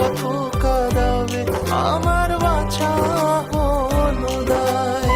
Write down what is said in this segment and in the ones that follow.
কত কাদাবে আমার বাছা অনুদায়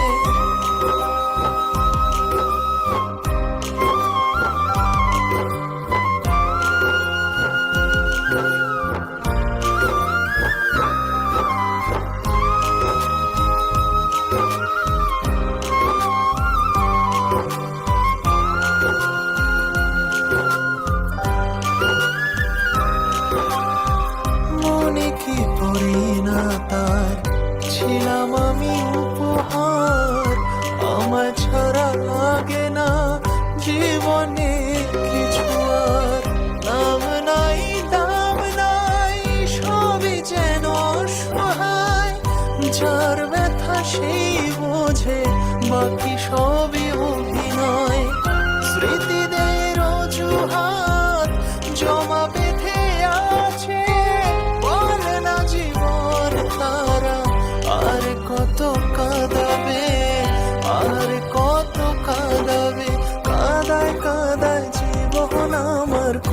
করি তার। ছিলাম আমি উপহার। আমার ছাড়া লাগে না জীবনে কিছু আর। নাম নাই, দাম যেন অসহায়। যার ব্যথা সেই বোঝে, বাকি সবই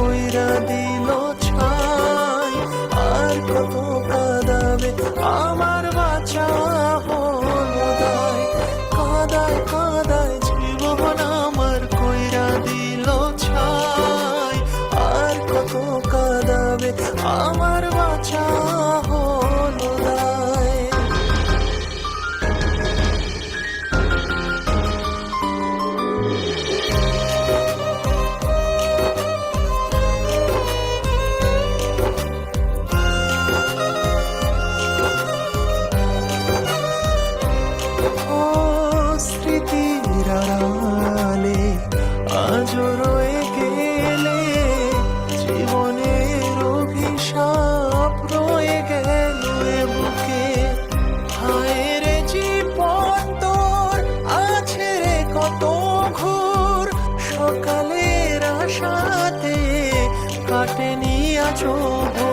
কইরা দিল ছাই, আর কত কাদাবে? আমার বাঁচা হলো দায় কাদায় কাদায় জীবন আমার কইরা দিল ছাই, আর কত কাদাবে? আমার Beni aç oldu